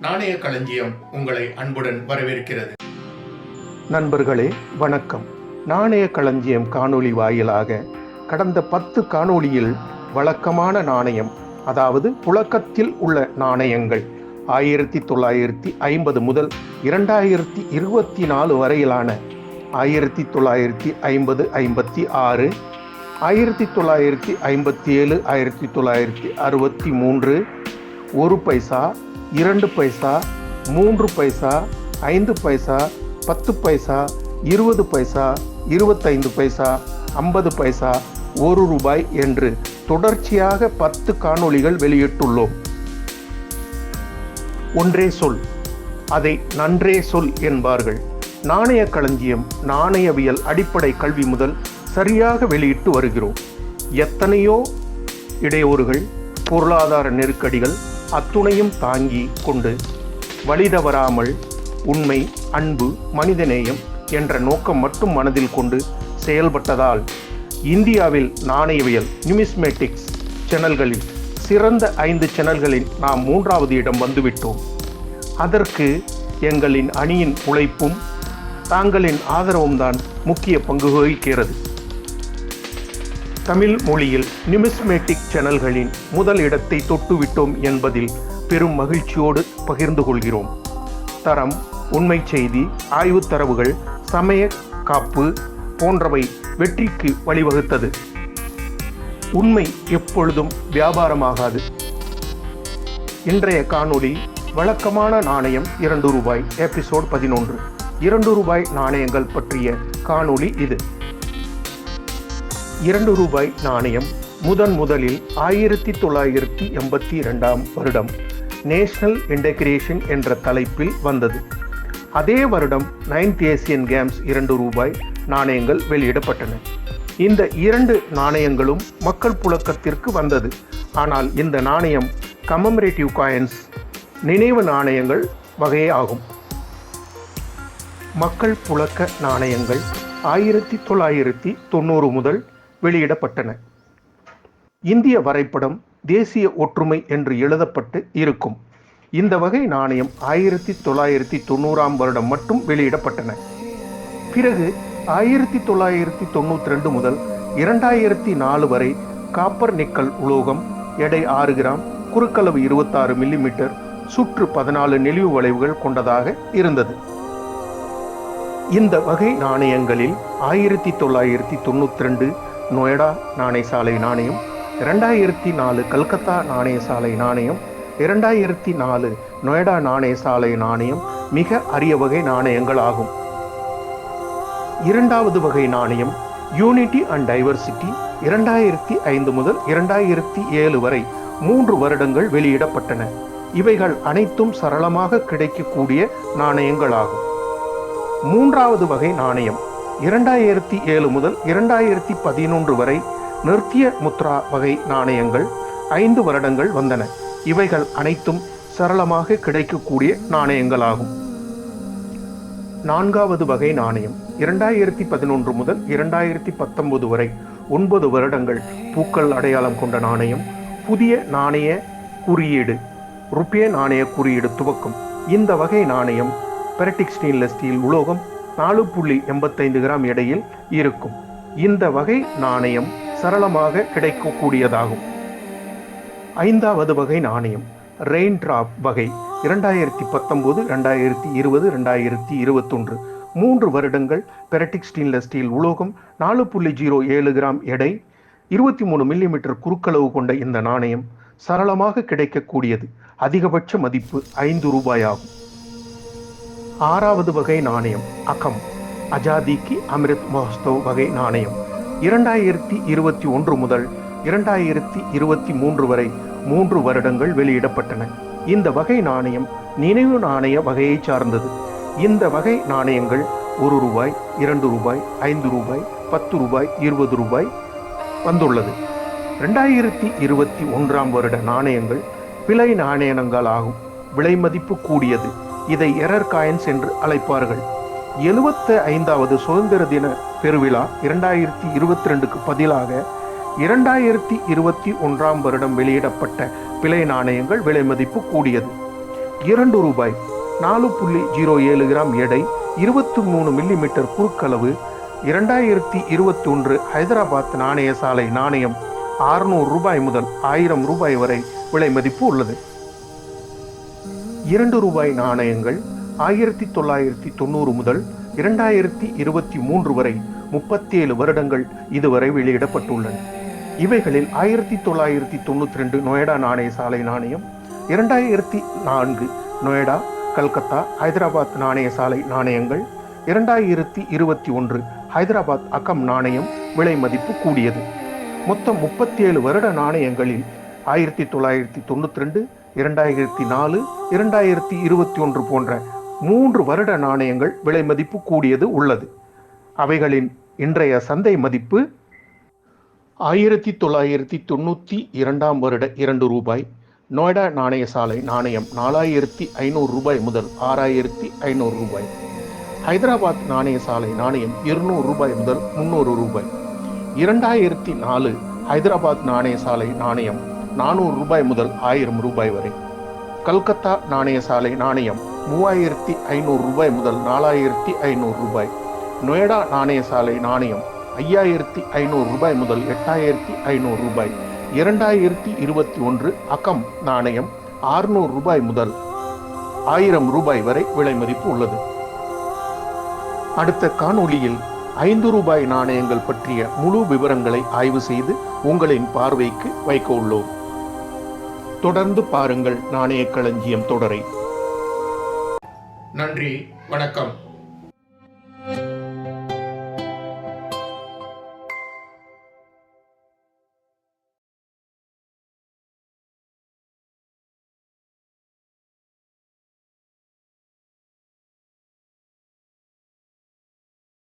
நாணய களஞ்சியம் உங்களை அன்புடன் வரவேற்கிறது. நண்பர்களே வணக்கம். நாணய களஞ்சியம் காணொளி வாயிலாக கடந்த பத்து காணொளியில் வழக்கமான நாணயம் அதாவது புழக்கத்தில் உள்ள நாணயங்கள் ஆயிரத்தி தொள்ளாயிரத்தி ஐம்பது முதல் இரண்டாயிரத்தி இருபத்தி நாலு வரையிலான ஆயிரத்தி தொள்ளாயிரத்தி ஐம்பது ஐம்பத்தி ஆறு ஆயிரத்தி தொள்ளாயிரத்தி ஐம்பத்தி ஏழு ஆயிரத்தி தொள்ளாயிரத்தி அறுபத்தி மூன்று ஒரு பைசா இரண்டு பைசா மூன்று பைசா ஐந்து பைசா பத்து பைசா இருபது பைசா இருபத்தைந்து பைசா ஐம்பது பைசா ஒரு ரூபாய் என்று தொடர்ச்சியாக பத்து காணொளிகள் வெளியிட்டுள்ளோம். ஒன்றே சொல். அதை நன்றே சொல் என்பார்கள். நாணய களஞ்சியம் நாணயவியல் அடிப்படை கல்வி முதல் சரியாக வெளியிட்டு வருகிறோம். எத்தனையோ இடையூறுகள் பொருளாதார நெருக்கடிகள் அத்துணையும் தாங்கி கொண்டு வழிதவறாமல் உண்மை அன்பு மனிதநேயம் என்ற நோக்கம் மட்டும் மனதில் கொண்டு செயல்பட்டதால் இந்தியாவில் நாணயவியல் நியூமிஸ்மேட்டிக்ஸ் சேனல்களில் சிறந்த ஐந்து சேனல்களில் நாம் மூன்றாவது இடம் வந்துவிட்டோம். அதற்கு எங்களின் அணியின் உழைப்பும் தாங்களின் ஆதரவும் தான் முக்கிய பங்கு வகிக்கிறது. தமிழ் மொழியில் நிமிஸ்மேட்டிக் சேனல்களின் முதல் இடத்தை தொட்டுவிட்டோம் என்பதில் பெரும் மகிழ்ச்சியோடு பகிர்ந்து கொள்கிறோம். தரம் உண்மை செய்தி ஆய்வுத் தரவுகள் சமய காப்பு போன்றவை வெற்றிக்கு வழிவகுத்தது. உண்மை எப்பொழுதும் வியாபாரமாகாது. இன்றைய காணொளி வழக்கமான நாணயம் இரண்டு ரூபாய் எபிசோட் பதினொன்று. இரண்டு ரூபாய் நாணயங்கள் பற்றிய காணொளி இது. இரண்டு ரூபாய் நாணயம் முதன் முதலில் ஆயிரத்தி தொள்ளாயிரத்தி எண்பத்தி இரண்டாம் வருடம் நேஷனல் இன்டகிரேஷன் என்ற தலைப்பில் வந்தது. அதே வருடம் நைன்த் ஏசியன் கேம்ஸ் இரண்டு ரூபாய் நாணயங்கள் வெளியிடப்பட்டன. இந்த இரண்டு நாணயங்களும் மக்கள் புழக்கத்திற்கு வந்தது. ஆனால் இந்த நாணயம் கமமரேட்டிவ் காயின்ஸ் நினைவு நாணயங்கள் வகையே ஆகும். மக்கள் புழக்க நாணயங்கள் ஆயிரத்தி தொள்ளாயிரத்தி தொண்ணூறு முதல் வெளியிடப்பட்டன. இந்திய வரைபடம் தேசிய ஒற்றுமை என்று எழுதப்பட்டு இருக்கும். இந்த வகை நாணயம் ஆயிரத்தி தொள்ளாயிரத்தி தொண்ணூறாம் வருடம் மட்டும் வெளியிடப்பட்டன. பிறகு ஆயிரத்தி தொள்ளாயிரத்தி தொண்ணூற்றி ரெண்டு முதல் இரண்டாயிரத்தி நாலு வரை காப்பர் நிக்கல் உலோகம் எடை ஆறு கிராம் குறுக்களவு இருபத்தாறு மில்லிமீட்டர் சுற்று பதினாலு நெளிவு வளைவுகள் கொண்டதாக இருந்தது. இந்த வகை நாணயங்களில் ஆயிரத்தி தொள்ளாயிரத்தி தொண்ணூற்றி ரெண்டு நொய்டா நாணயசாலை நாணயம் இரண்டாயிரத்தி நாலு கல்கத்தா நாணயசாலை நாணயம் இரண்டாயிரத்தி நாலு நொய்டா நாணயசாலை நாணயம் மிக அரிய வகை நாணயங்கள் ஆகும். இரண்டாவது வகை நாணயம் யூனிட்டி அண்ட் டைவர்சிட்டி இரண்டாயிரத்தி ஐந்து முதல் இரண்டாயிரத்தி ஏழு வரை மூன்று வருடங்கள் வெளியிடப்பட்டன. இவைகள் அனைத்தும் சரளமாக கிடைக்கக்கூடிய நாணயங்களாகும் மூன்றாவது வகை நாணயம் இரண்டாயிரத்தி ஏழு முதல் இரண்டாயிரத்தி பதினொன்று வரை நிறுத்திய முத்ரா வகை நாணயங்கள் ஐந்து வருடங்கள் வந்தன. இவைகள் அனைத்தும் சரளமாக கிடைக்கக்கூடிய நாணயங்களாகும். நான்காவது வகை நாணயம் இரண்டாயிரத்தி பதினொன்று முதல் இரண்டாயிரத்தி பத்தொன்பது வரை ஒன்பது வருடங்கள் பூக்கள் அடையாளம் கொண்ட நாணயம் புதிய நாணய குறியீடு ருப்பிய நாணய குறியீடு துவக்கம். இந்த வகை நாணயம் பெரட்டிக் ஸ்டெயின்லெஸ் ஸ்டீல் உலோகம் நாலு புள்ளி எண்பத்தைந்து கிராம் எடையில் இருக்கும். இந்த வகை நாணயம் சரளமாக கிடைக்கக்கூடியதாகும். ஐந்தாவது வகை நாணயம் ரெயின் டிராப் வகை இரண்டாயிரத்தி பத்தொம்போது ரெண்டாயிரத்தி இருபது ரெண்டாயிரத்தி இருபத்தொன்று. மூன்று வருடங்கள் பெரட்டிக் ஸ்டெயின்லெஸ் ஸ்டீல் உலோகம் நாலு புள்ளி ஜீரோ ஏழு கிராம் எடை இருபத்தி மூணு மில்லிமீட்டர் குறுக்களவு கொண்ட இந்த நாணயம் சரளமாக கிடைக்கக்கூடியது. அதிகபட்ச மதிப்பு ஐந்து ரூபாயாகும். ஆறாவது வகை நாணயம் அகம். அஜாதிக்கு அமிர்த் மஹோத்சவ் வகை நாணயம். இரண்டாயிரத்தி இருபத்தி ஒன்று முதல் இரண்டாயிரத்தி இருபத்தி மூன்று வரை மூன்று வருடங்கள் வெளியிடப்பட்டன. இந்த வகை நாணயம் நினைவு நாணய வகையை சார்ந்தது. இந்த வகை நாணயங்கள் ஒரு ரூபாய் இரண்டு ரூபாய் ஐந்து ரூபாய் பத்து ரூபாய் இருபது ரூபாய் வந்துள்ளது. ரெண்டாயிரத்தி இருபத்தி ஒன்றாம் வருட நாணயங்கள் பிழை நாணயங்கள் ஆகும் விலை மதிப்பு கூடியது. இதை எரர் காயின்ஸ் என்று அழைப்பார்கள். எழுபத்த ஐந்தாவது சுதந்திர தின பெருவிழா இரண்டாயிரத்தி இருபத்தி ரெண்டுக்கு பதிலாக இரண்டாயிரத்தி இருபத்தி ஒன்றாம் வருடம் வெளியிடப்பட்ட பிழை நாணயங்கள் விலை மதிப்பு கூடியது. இரண்டு ரூபாய் நாலு புள்ளி ஜீரோ ஏழு கிராம் எடை இருபத்தி மூணு மில்லிமீட்டர் குறுக்களவு இரண்டாயிரத்தி இருபத்தி ஒன்று ஹைதராபாத் நாணய சாலை நாணயம் ஆறுநூறு ரூபாய் முதல் ஆயிரம் ரூபாய் வரை விலை மதிப்பு உள்ளது. இரண்டு ரூபாய் நாணயங்கள் ஆயிரத்தி தொள்ளாயிரத்தி தொண்ணூறு முதல் இரண்டாயிரத்தி இருபத்தி மூன்று வரை முப்பத்தேழு வருடங்கள் இதுவரை வெளியிடப்பட்டுள்ளன. இவைகளில் ஆயிரத்தி தொள்ளாயிரத்தி தொண்ணூற்றி ரெண்டு நொய்டா நாணய சாலை நாணயம் இரண்டாயிரத்தி நான்கு நொய்டா கல்கத்தா ஹைதராபாத் நாணய சாலை நாணயங்கள் இரண்டாயிரத்தி இருபத்தி ஒன்று ஹைதராபாத் அக்கம் நாணயம் விலை மதிப்பு கூடியது. மொத்தம் முப்பத்தி ஏழு வருட நாணயங்களில் ஆயிரத்தி தொள்ளாயிரத்தி தொண்ணூற்றி ரெண்டு இரண்டாயிரத்தி நாலு இரண்டாயிரத்தி இருபத்தி ஒன்று போன்ற மூன்று வருட நாணயங்கள் விலை மதிப்பு கூடியது உள்ளது. அவைகளின் இன்றைய சந்தை மதிப்பு ஆயிரத்தி தொள்ளாயிரத்தி தொண்ணூற்றி இரண்டாம் வருட இரண்டு ரூபாய். நொய்டா நாணய சாலை நாணயம் நாலாயிரத்தி ஐநூறு ரூபாய் முதல் ஆறாயிரத்தி ஐநூறு ரூபாய். ஹைதராபாத் நாணய சாலை நாணயம் இருநூறு ரூபாய் முதல் முந்நூறு ரூபாய். இரண்டாயிரத்தி நாலு ஹைதராபாத் நாணய சாலை நாணயம் நானூறு ரூபாய் முதல் ஆயிரம் ரூபாய் வரை. கல்கத்தா நாணய சாலை நாணயம் மூவாயிரத்தி ஐநூறு ரூபாய் முதல் நாலாயிரத்தி ஐநூறு ரூபாய். நொய்டா நாணய சாலை நாணயம் ஐயாயிரத்தி ஐநூறு ரூபாய் முதல் எட்டாயிரத்தி ஐநூறு ரூபாய். இரண்டாயிரத்தி இருபத்தி ஒன்று அகம் நாணயம் ஆறுநூறு ரூபாய் முதல் ஆயிரம் ரூபாய் வரை விலை மதிப்பு உள்ளது. அடுத்த காணொளியில் ஐந்து ரூபாய் நாணயங்கள் பற்றிய முழு விவரங்களை ஆய்வு செய்து உங்களின் பார்வைக்கு வைக்க உள்ளோம். தொடர்ந்து பாருங்கள் நாணய களஞ்சியம் தொடரை. நன்றி வணக்கம்.